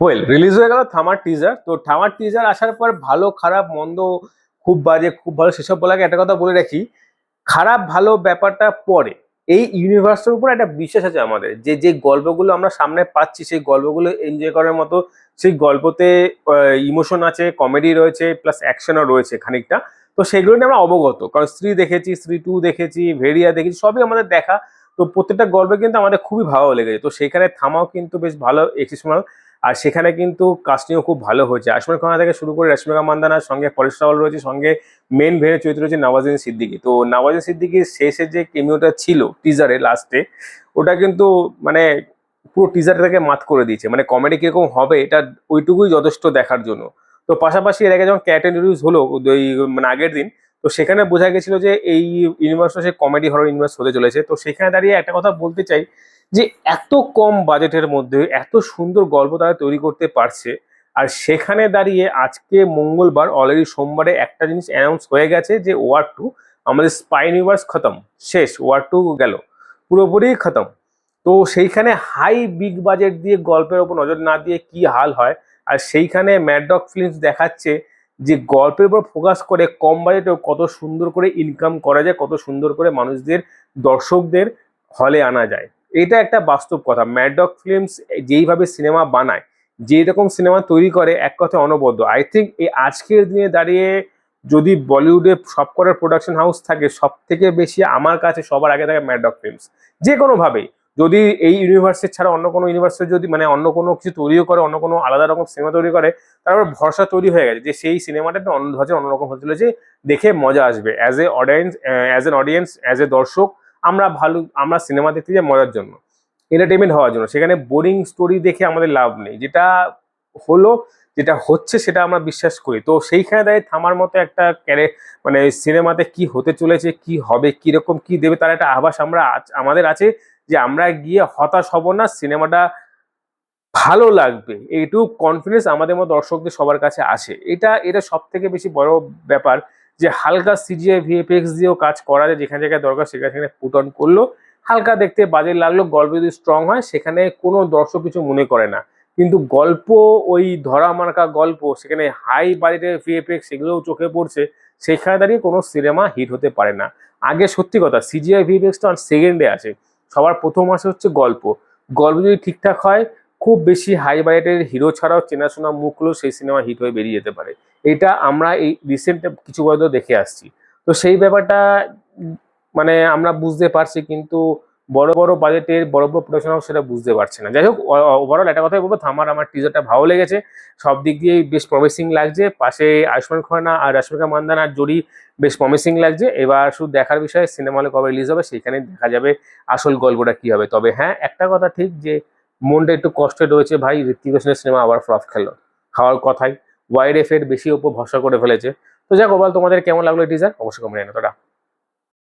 Well release হয়ে গেল থামার টিজার তো থামার টিজার আসার পর ভালো, খারাপ, মন্দ, খুব বাজে, খুব ভালো সেসব বলাকে একটা কথা বলে রাখি। খারাপ, ভালো ব্যাপারটা পরে। এই ইউনিভার্সের উপর একটা বিশ্বাস আছে আমাদের। যে যে গল্পগুলো আমরা সামনে পাচ্ছি, সেই গল্পগুলো এনজয় করার মতো, সেই গল্পতে ইমোশন আছে কমেডি রয়েছে প্লাস অ্যাকশনও রয়েছে খানিকটা। তো সেগুলো নিয়ে আমরা অবগত। কারণ স্ত্রী দেখেছি, স্ত্রী টু দেখেছি, ভেরিয়া দেখেছি, সবই আমাদের দেখা। তো প্রত্যেকটা গল্পে কিন্তু আমাদের খুবই ভালো লেগেছে। তো সেখানে থামাও কিন্তু বেশ ভালো এক্সেপশনাল আর সেখানে কিন্তু কাস্টিংও খুব ভালো হয়েছে। আসমর খানা থেকে শুরু করে রশ্মিকা মান্দানার সঙ্গে পরেশ রাওয়াল রয়েছে, সঙ্গে মেন ভেড়ে চরিত্র রয়েছে নওয়াজিন সিদ্দিকি। তো নওয়াজিন সিদ্দিকির শেষে যে কেমিওটা ছিল টিজারে লাস্টে ওটা কিন্তু মানে পুরো টিজারটাকে মাত করে দিয়েছে। মানে কমেডি কীরকম হবে এটা ওইটুকুই যথেষ্ট দেখার জন্য। তো পাশাপাশি এর আগে যখন ক্যাট ইন্ট্রোডিউস হলো, ওই মানে আগের দিন তো সেখানে বোঝা গেছিল যে এই ইউনিভার্সটা সে কমেডি হরর ইউনিভার্স হতে চলেছে। তো সেখানে দাঁড়িয়ে একটা কথা বলতে চাই যে এত কম বাজেটের মধ্যে এত সুন্দর গল্প তারা তৈরি করতে পারছে আর সেখানে দাঁড়িয়ে আজকে মঙ্গলবার অলরেডি সোমবারে একটা জিনিস অ্যানাউন্স হয়ে গেছে যে ওয়ার টু আমাদের স্পাই ইউনিভার্স খতম, শেষ ওয়ার টু গেল, পুরোপুরি খতম। তো সেইখানে হাই বিগ বাজেট দিয়ে গল্পের ওপর নজর না দিয়ে কি হাল হয়? আর সেইখানে ম্যাডডক ফিল্মস দেখাচ্ছে যে গল্পের উপর ফোকাস করে কম বাজেটেও কত সুন্দর করে ইনকাম করা যায়, কত সুন্দর করে মানুষদের, দর্শকদের হলে আনা যায়। এটা একটা বাস্তব কথা। ম্যাডক ফিল্মস যেইভাবে সিনেমা বানায় যেই রকম সিনেমা তৈরি করে, এক কথায় অনবদ্য। আই থিঙ্ক এই আজকের দিনে দাঁড়িয়ে যদি বলিউডে সব করার প্রোডাকশন হাউস থাকে সব থেকে বেশি আমার কাছে সবার আগে থাকে ম্যাডডক ফিল্মস যে কোনোভাবেই যদি এই ইউনিভার্সের ছাড়া অন্য কোনো ইউনিভার্সের যদি মানে অন্য কোনো কিছু তৈরিও করে, অন্য কোনো আলাদা রকম সিনেমা তৈরি করে তারপর ভরসা তৈরি হয়ে গেছে যে সেই সিনেমাটা একটা অন্য ধাঁচে অন্যরকম হতে চলেছে, দেখে মজা আসবে। As a audience as an audience as a দর্শক, আমরা ভালো, আমরা সিনেমা দেখতে যাই মজার জন্য এন্টারটেনমেন্ট হওয়ার জন্য। সেখানে বোরিং স্টোরি দেখে আমাদের লাভ নেই। যেটা হলো, যেটা হচ্ছে সেটা আমরা বিশ্বাস করি। তো সেইখানে দাঁড়িয়ে থামার মতো একটা ক্যারে মানে সিনেমাতে কি হতে চলেছে, কি হবে, কীরকম কি দেবে, তার একটা আভাস আমরা আমাদের আছে। যে আমরা গিয়ে হতাশ হব না, সিনেমাটা ভালো লাগবে। এইটুকু কনফিডেন্স আমাদের মতো দর্শকদের সবার কাছে আছে। এটা এটা সব থেকে বেশি বড় ব্যাপার যে হালকা সিজিআই ভিএফএক্স দিয়েও কাজ করা যায়, যেখানে জায়গায় দরকার সেখানে সেখানে পুট অন করল। হালকা দেখতে বাজে লাগল, গল্প যদি স্ট্রং হয়, সেখানে কোনো দর্শক কিছু মনে করে না। কিন্তু গল্প, ওই ধরা মার্কা গল্প, সেখানে হাই বাজেটের ভিএফএক্স সেগুলোও চোখে পড়ছে, সেখানে দাঁড়িয়ে কোনো সিনেমা হিট হতে পারে না। আগে সত্যি কথা সিজিআই ভিএফএক্স ভিএফএক্সটা সেকেন্ডে আসে সবার প্রথম আসে হচ্ছে গল্প। গল্প যদি ঠিকঠাক হয়, খুব বেশি হাই বাজেটের হিরো ছাড়াও চেনাশোনা মুখগুলো সেই সিনেমা হিট হয়ে বেরিয়ে যেতে পারে। এটা আমরা এই রিসেন্ট কিছু বছর দেখে আসছি। তো সেই ব্যাপারটা মানে আমরা বুঝতে পারছি কিন্তু বড় বড় বাজেটের বড় বড় প্রোডাকশন হাউস সেটা বুঝতে পারছে না। যাই হোক ওভারঅল একটা কথাই বলব, থামার আমার টিজারটা ভালো লেগেছে। সব দিক দিয়েই বেশ প্রমিসিং লাগছে। পাশে আয়ুষ্মান খুরানা আর রশ্মিকা মান্দানার জুড়ি বেশ প্রমিসিং লাগছে। এবার শুধু দেখার বিষয়ে সিনেমা হলে কবে রিলিজ হবে সেখানে দেখা যাবে আসল গল্পটা কি হবে। তবে হ্যাঁ একটা কথা ঠিক যে মনটা একটু কষ্টে রয়েছে ভাই, ঋত্বিক রোশনের সিনেমা আবার ফ্লপ খেলো। খাওয়ার কথাই। ওয়াইড এফ এর বেশি ওপর ভরসা করে ফেলেছে। তো যাক ওভারঅল তোমাদের কেমন লাগল টিজার অবশ্যই কমেন্ট জানাও।